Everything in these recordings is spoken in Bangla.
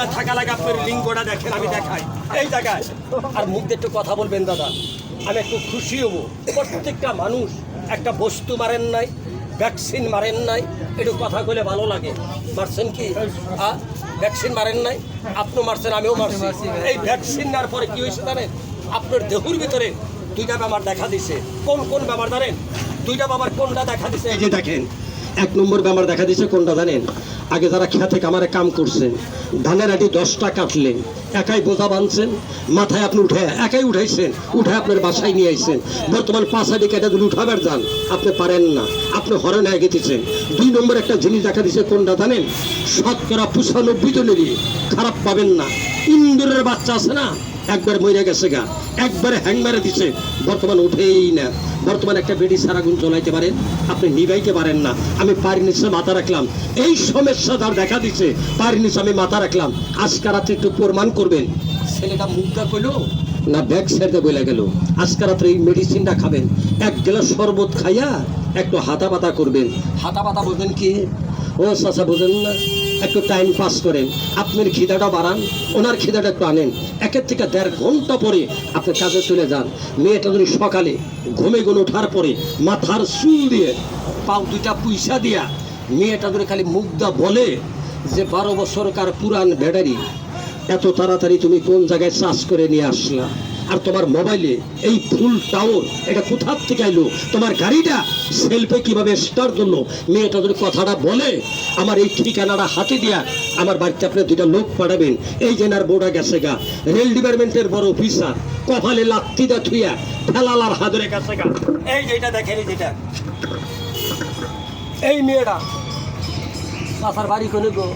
রোজা থাকা লাগে আপনার লিঙ্গটা দেখেন, আমি দেখাই। এই জায়গায়। আর মুখ একটু কথা বলবেন, দাদা। আমি একটু খুশি হব। প্রত্যেকটা মানুষ একটা বস্তু মারেন নাই ভ্যাকসিন মারেন নাই, একটু কথা বলে ভালো লাগে। মারছেন কি? ভ্যাকসিন মারেন নাই? আপনিও মারছেন, আমিও মারছি। এই ভ্যাকসিন নেওয়ার পরে কি হয়েছে জানেন? আপনার দেহুর ভিতরে দুইটা ব্যাপার দেখা দিছে। কোন কোন ব্যাপার জানেন? দুইটা ব্যাপার কোনটা দেখা দিছে? এই যে দেখেন এক নম্বর ব্যাপার দেখা দিছে কোনটা জানেন? আগে যারা খেতে কামারে কাম করছেন ধানের আটি দশটা কাটলেন, একাই বোঝা বাঁধছেন, মাথায় আপনি উঠে, একাই উঠাইছেন, উঠে আপনার বাসায় নিয়ে আইছেন। বর্তমান পাঁচ আটি কেটে যদি উঠাবার যান, আপনি পারেন না, আপনি হরে নিয়ে গেতেছেন। দুই নম্বর একটা জিনিস দেখা দিছে কোনটা জানেন? শতকরা পঁচানব্বই জনেরই খারাপ পাবেন না। ইন্দুরের বাচ্চা আছে না? একবার মরে গেছে গা, একবারে হ্যাং মেরে দিছে, বর্তমান উঠেই না। বর্তমান একটা বেডি সারাগুন চলাইতে পারেন, আপনি নিভাইতে পারেন না। আমি পারি নিচে মাথা রাখলাম। এই সমস্যা তার দেখা দিচ্ছে পারি নিচে আমি মাথা রাখলাম। আজকে রাত্রে একটু প্রমাণ করবেন। ছেলেটা মুখটা কইলো, না, ব্যাগ সাইডে বলে গেল। আজকে রাত্রে এই মেডিসিনটা খাবেন। এক গ্লাস শরবত খাইয়া একটু হাতা পাতা করবেন। হাতা পাতা বলবেন কি? ও চাচা, বোঝেন না। একটু টাইম পাস করেন। আপনার খিদাটা বাড়ান, ওনার খিদাটা একটু আনেন। একের থেকে দেড় ঘণ্টা পরে আপনি কাজে চলে যান। মেয়েটা যদি সকালে ঘুমে গুলো ওঠার পরে মাথার চুল দিয়ে পাও দুইটা পয়সা দিয়া মেয়েটা যদি খালি মুগ্ধা বলে যে বারো বছরকার পুরান ব্যাটারি, এত তাড়াতাড়ি তুমি কোন জায়গায় চাষ করে নিয়ে আসলা? আর তোমার মোবাইলে এই ফুল টাওয়ার, এটা কোথার থেকে আইলো? তোমার গাড়িটা সেলফে কীভাবে স্টার্ট জন্য মেয়েটা যদি কথাটা বলে, আমার এই ঠিকানাটা হাতে দিয়া আমার বাড়িতে আপনি দুইটা লোক পাঠাবেন। এই জেনার বোর্ডা গেছে গা রেল ডিপার্টমেন্টের বড় অফিসার কপালে লাত্তি দা থুইয়া ফেলালার হাদরে গেছে গা। এই যেটা দেখেন যেটা। এই মেয়েটা চাষার বাড়ি কোনে গো।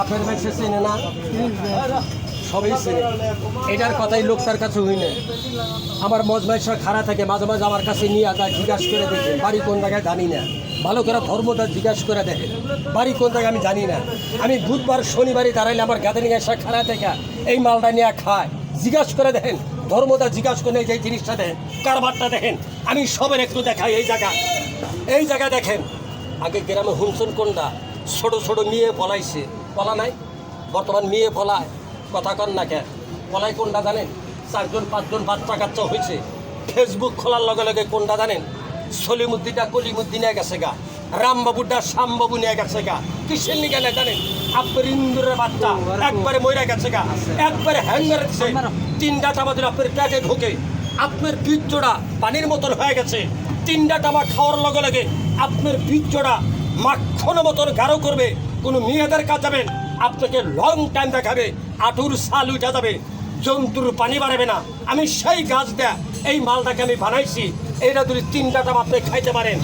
আপনার মেসে চেনে না? সবই চেনে এটার কথাই লোকটার কাছে হই না আমার মজমাইশা খাড়া থাকে, মাঝে মাঝে আমার কাছে নিয়ে যায়, জিজ্ঞাসা করে দেখে, বাড়ি কোন জায়গায় জানি না। ভালো করে ধর্মটা জিজ্ঞাসা করে দেখে, বাড়ি কোন জায়গায় আমি জানি না। আমি বুধবার, শনিবারই দাঁড়াইলে আমার গাঁদে এসে খাড়া থেকে এই মালটা নিয়ে খায়। জিজ্ঞাসা করে দেখেন, ধর্মটা জিজ্ঞাসা করে যে জিনিসটা দেখেন, কারবারটা দেখেন, আমি সবের একটু দেখাই এই জায়গা। এই জায়গা দেখেন, আগে গ্রামে হুমসন কোনটা, ছোট ছোট মেয়ে পলাইছে। পলা নাই? বর্তমান মেয়ে পলায়। কথা কন না কেন? পলাই কোনটা জানেন? চারজন পাঁচজন বাচ্চা কাচ্চা হয়েছে ফেসবুক খোলার লগে লগে কোনটা জানেন? সলিমুদ্দিনটা কলিমুদ্দিন নিয়ে গেছে গা। রামবাবুটা শ্যামবাবু নিয়ে গেছে গা। কিসের নিয়ে গেলে জানেন? আপনার ইন্দুরের বাচ্চা একবারে মরে গেছে গা। একবারে হ্যাঙ্গার দিছে। তিনটা আমাদের আপনার পেটে ঢোকে আপনার বীর্যটা পানির মতন হয়ে গেছে। তিনটা টামা খাওয়ার লগে লগে আপনার বীর্যটা মাখনের মতন গাঢ় করবে। কোনো মেয়েদের কাজ যাবেন? আপনাকে লং টাইম দেখাবে, আঠুর সাল উঠে যাবে, জন্তুর পানি বাড়াবে না। আমি সেই গাছ দেয়া, এই মালটাকে আমি বানাইছি। এইটা যদি তিনটা টামা আপনি খাইতে পারেন।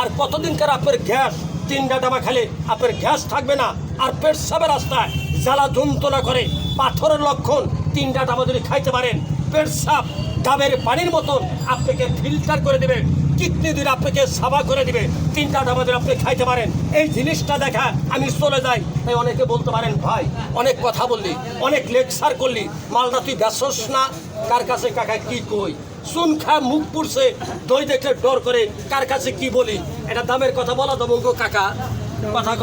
আর কতদিনকার আপনার গ্যাস? তিনটা টামা খেলে আপনার গ্যাস থাকবে না। আর পেট সবের রাস্তায়, জ্বালা যন্ত্রণা করে, পাথরের লক্ষণ তিনটা টামা যদি খাইতে পারেন পেটসাপ ডাবের পানির মতন আপনাকে ফিল্টার করে দেবে। কিডনি দিলে আপনাকে সাবা করে দিবে। তিনটা আমাদের আপনি খাইতে পারেন, এই জিনিসটা দেখা, আমি চলে যাই। তাই অনেকে বলতে পারেন, ভাই, অনেক কথা বললি, অনেক লেকচার করলি। মালদা তুই ব্যসস না? কার কাছে কাকা কি কই? চুন খা মুখ পুড়ছে, দই দেখে ডর করে, কার কাছে কি বলি? এটা দামের কথা বলা দেবো গো কাকা। কথা